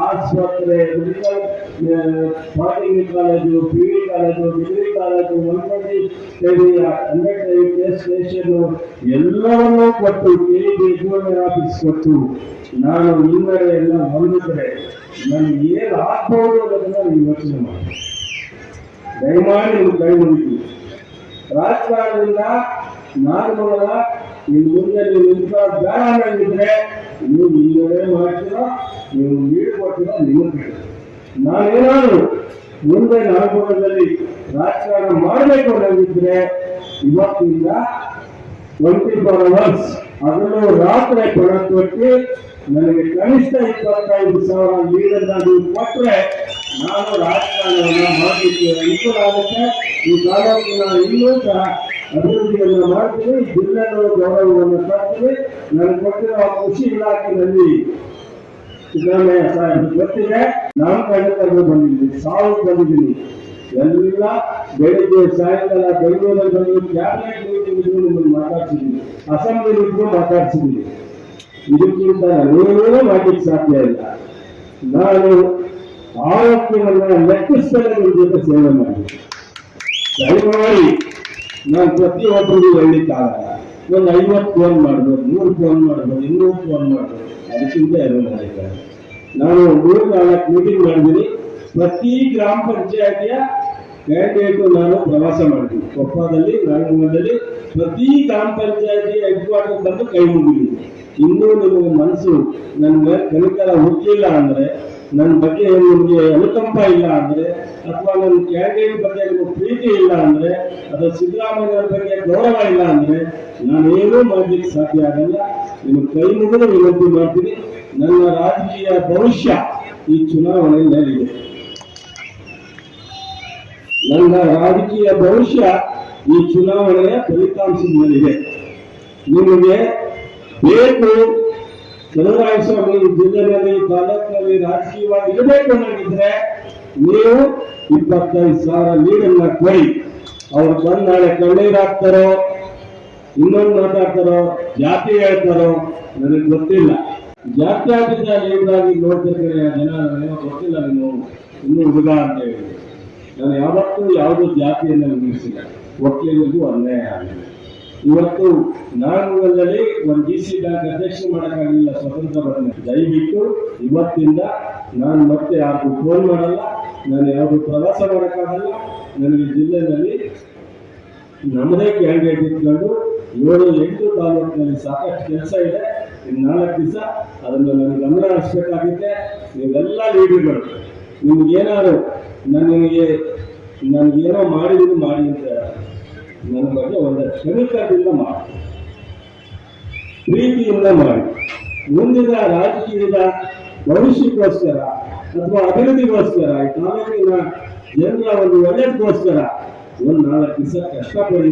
ಆಸ್ಪತ್ರೆ college P V college degree college Ambedkar station ಎಲ್ಲವನ್ನೂ ಕೊಟ್ಟು ಕೆ ಯಜಮಾನರ ಆಫೀಸ್ ಕೊಟ್ಟು ನಾನು ಎಲ್ಲ ಹೊಂದಿದ್ರೆ ನನಗೆ ಏನು ಆಗ್ಬೋದು ಅನ್ನೋದನ್ನ ನೀವು ಯೋಚನೆ ಮಾಡಿ ದಯಮಾಡಿ ನೀವು ಕೈ ಮುಗಿತೀವಿ ರಾಜಕಾರಣದಿಂದ ನಾಗಮಂಗಲ ಇನ್ನು ಮುಂದೆ ನೀವು ನಿಂತ ಬೇಡ ನೀವು ಇಲ್ಲವೇ ಮಾಡ್ತೀರೋ, ನೀವು ನೀರು ಕೊಡ್ತೀರೋ ನಿಮ್ಮ ನಾನೇನಾದ್ರು ಮುಂದೆ ನಾಗಮಂಗಲದಲ್ಲಿ ರಾಜಕಾರಣ ಮಾಡಬೇಕು ಅನ್ನೋದಿದ್ರೆ ಇವತ್ತಿಂದ ಟ್ವೆಂಟಿ ಫೋರ್ ಅವರ್ಸ್ ಅದನ್ನು ರಾತ್ರಿ ಪಣ ನನಗೆ ಕನಿಷ್ಠ ಇಪ್ಪತ್ತೈದು ಸಾವಿರ ಲೀಡರ್ನ ನೀವು ಕೊಟ್ಟರೆ ನಾನು ರಾಜಕಾರಣವನ್ನು ಮಾಡಲಿಕ್ಕೆ ಅನುಕೂಲ ಆಗುತ್ತೆ. ಈ ತಾಲೂಕಿನ ಇನ್ನೂ ಸಹ ಅಭಿವೃದ್ಧಿಯನ್ನು ಮಾಡ್ತೀನಿ ಜಿಲ್ಲೆಗಳ ಗೌರವವನ್ನು ತರ್ತೀನಿ ನನಗೆ ಕೊಟ್ಟಿರುವ ಕೃಷಿ ಇಲಾಖೆಯಲ್ಲಿ ಸಿದ್ದರಾಮಯ್ಯ ಸಾಹೇಬ್ ಗೊತ್ತಿದೆ ನಾಮಕರಣ ಬಂದಿದ್ದೀನಿ, ಸಾವು ಬಂದಿದ್ದೀನಿ. ಎಲ್ಲ ಬೆಳಿಗ್ಗೆ ಸಾಯಂಕಾಲ ಬೆಂಗಳೂರಲ್ಲಿ ಬಂದು ಕ್ಯಾಬಿನೆಟ್ ಮೀಟಿಂಗ್ ನಿಮ್ಮನ್ನು ಮಾತಾಡ್ಸಿದ್ದೀನಿ. ಅಸೆಂಬ್ಲಿ ಇದ್ದು ಮಾತಾಡ್ಸಿದ್ದೀನಿ. ಇದಕ್ಕಿಂತ ನೀವೇ ಮಾಡ್ಲಿಕ್ಕೆ ಸಾಧ್ಯ ಇಲ್ಲ. ನಾನು ಆರೋಗ್ಯವನ್ನ ಲೆಕ್ಕಿಸದೆ ನಿಮ್ಮ ಜೊತೆ ಸೇವೆ ಮಾಡಿ ದಯಮಾಡಿ ನಾನು ಪ್ರತಿಯೊಬ್ಬರಿಗೂ ಹೇಳಲಿಕ್ಕಾಗಲ್ಲ ಒಂದು ಐವತ್ತು ಫೋನ್ ಮಾಡ್ಬೋದು, ನೂರು ಫೋನ್ ಮಾಡ್ಬೋದು, ಇನ್ನೂರು ಫೋನ್ ಮಾಡ್ಬೋದು. ಅದಕ್ಕಿಂತ ಎರಡು ಮಾಡಿದ್ದಾರೆ? ನಾನು ಮೂರು ನಾಲ್ಕು ಮೀಟಿಂಗ್ ಮಾಡಿದ್ದೀನಿ. ಪ್ರತಿ ಗ್ರಾಮ ಪಂಚಾಯತಿಯ ಕ್ಯಾಂಡಿಡೇಟು ನಾನು ಪ್ರವಾಸ ಮಾಡಿದ್ದೀನಿ ಕೊಪ್ಪದಲ್ಲಿ ನಾಗಮಂಗಲದಲ್ಲಿ ಪ್ರತಿ ಗ್ರಾಮ ಪಂಚಾಯತಿ ಹೆಡ್ ಕ್ವಾರ್ಟರ್ ಬಂದು ಕೈ ಮುಗಿದ್ದೀನಿ ಇನ್ನೂ ನಿಮಗೆ ಮನಸ್ಸು, ನನಗೆ ಮೇಲೆ ಕನಿಕರ ಹುಟ್ಟಿಲ್ಲ ಅಂದ್ರೆ ನನ್ನ ಬಗ್ಗೆ ನಿಮಗೆ ಅನುಕಂಪ ಇಲ್ಲ ಅಂದ್ರೆ, ಅಥವಾ ನನ್ನ ಕ್ಯಾಂಡಿಡೇಟ್ ಬಗ್ಗೆ ನಿಮಗೆ ಪ್ರೀತಿ ಇಲ್ಲ ಅಂದ್ರೆ, ಅಥವಾ ಸಿದ್ದರಾಮಯ್ಯ ಬಗ್ಗೆ ಗೌರವ ಇಲ್ಲ ಅಂದ್ರೆ, ನಾನೇನೂ ಮಾಡ್ಲಿಕ್ಕೆ ಸಾಧ್ಯ ಆಗಲ್ಲ. ನಿಮಗೆ ಕೈ ಮುಗಿದು ವಿನಂತಿ ಮಾಡ್ತೀನಿ. ನನ್ನ ರಾಜಕೀಯ ಭವಿಷ್ಯ ಈ ಚುನಾವಣೆಯಲ್ಲಿದೆ ನನ್ನ ರಾಜಕೀಯ ಭವಿಷ್ಯ ಈ ಚುನಾವಣೆಯ ಫಲಿತಾಂಶದಲ್ಲಿದೆ. ನಿಮಗೆ ಬೇಕು ಚಲುವರಾಯಸ್ವಾಮಿ ಜಿಲ್ಲೆಯಲ್ಲಿ ತಾಲೂಕಿನಲ್ಲಿ ರಾಜಕೀಯವಾಗಿ ಇರಬೇಕು ಅನ್ನೋದಿದ್ರೆ ನೀವು ಇಪ್ಪತ್ತೈದು ಸಾವಿರ ನೀರನ್ನ ಕೊಡಿ. ಅವ್ರು ಬಂದು ನಾಳೆ ಕಣ್ಣೀರ್ ಹಾಕ್ತಾರೋ, ಇನ್ನೊಂದು ಮಾತಾಡ್ತಾರೋ, ಜಾತಿ ಹೇಳ್ತಾರೋ, ನನಗೆ ಗೊತ್ತಿಲ್ಲ. ಜಾತ್ಯಾತೀತ ಲೀಡರಾಗಿ ನೋಡ್ತಿರ್ತಾರೆ ಜನ ನನಗೇನೋ ಗೊತ್ತಿಲ್ಲ ನೀವು ಇನ್ನೂ ಹುಡುಗ ಅಂತ ಹೇಳಿ. ನಾನು ಯಾವತ್ತೂ ಯಾವುದೂ ಜಾತಿಯನ್ನು ನಿಲ್ಲಿಸಿಲ್ಲ ಒಕ್ಕಲಿಗರಿಗೂ ಅನ್ಯಾಯ ಆಗಿದೆ. ಇವತ್ತು ನಾನು ಅಲ್ಲದೆ ಒಂದು ಡಿ ಸಿ ಬ್ಯಾಂಕ್ ಅಧ್ಯಕ್ಷ ಮಾಡೋಕ್ಕಾಗಲಿಲ್ಲ ಸ್ವತಂತ್ರ ಬಂದ ದಯವಿಟ್ಟು ಇವತ್ತಿಂದ ನಾನು ಮತ್ತೆ ಯಾರಿಗೂ ಫೋನ್ ಮಾಡಲ್ಲ. ನಾನು ಯಾವುದು ಪ್ರವಾಸ ಮಾಡೋಕ್ಕಾಗಲ್ಲ. ನನಗೆ ಜಿಲ್ಲೆಯಲ್ಲಿ ನಮ್ಮದೇ ಕ್ಯಾಂಡಿಡೇಟ್ ಇಟ್ಕೊಂಡು ಏಳು ಎಂಟು ತಾಲೂಕಿನಲ್ಲಿ ಸಾಕಷ್ಟು ಕೆಲಸ ಇದೆ. ಇನ್ನು ನಾಲ್ಕು ದಿವಸ ಅದನ್ನು ನಾನು ಗಮನ ಹರಿಸ್ಬೇಕಾಗುತ್ತೆ ನೀವೆಲ್ಲ ಲೀಡರ್ಗಳು ನಿಮ್ಗೇನಾದ್ರು ನನಗೆ ನನಗೇನೋ ಮಾಡಿದ್ರು ಮಾಡಿ ಅಂತ ನನ್ನ ಬಗ್ಗೆ ಒಂದು ಕ್ಷಮಿಕದಿಂದ ಮಾಡಿ. ಪ್ರೀತಿಯಿಂದ ಮಾಡಿ. ಮುಂದಿನ ರಾಜಕೀಯದ ಭವಿಷ್ಯಕ್ಕೋಸ್ಕರ ಅಥವಾ ಅಭಿವೃದ್ಧಿಗೋಸ್ಕರ, ಈ ತಾಲೂಕಿನ ಜನರ ಒಂದು ಒಳ್ಳೆದಕ್ಕೋಸ್ಕರ ಒಂದು ನಾಲ್ಕು ದಿವಸ ಕಷ್ಟಪಡಿ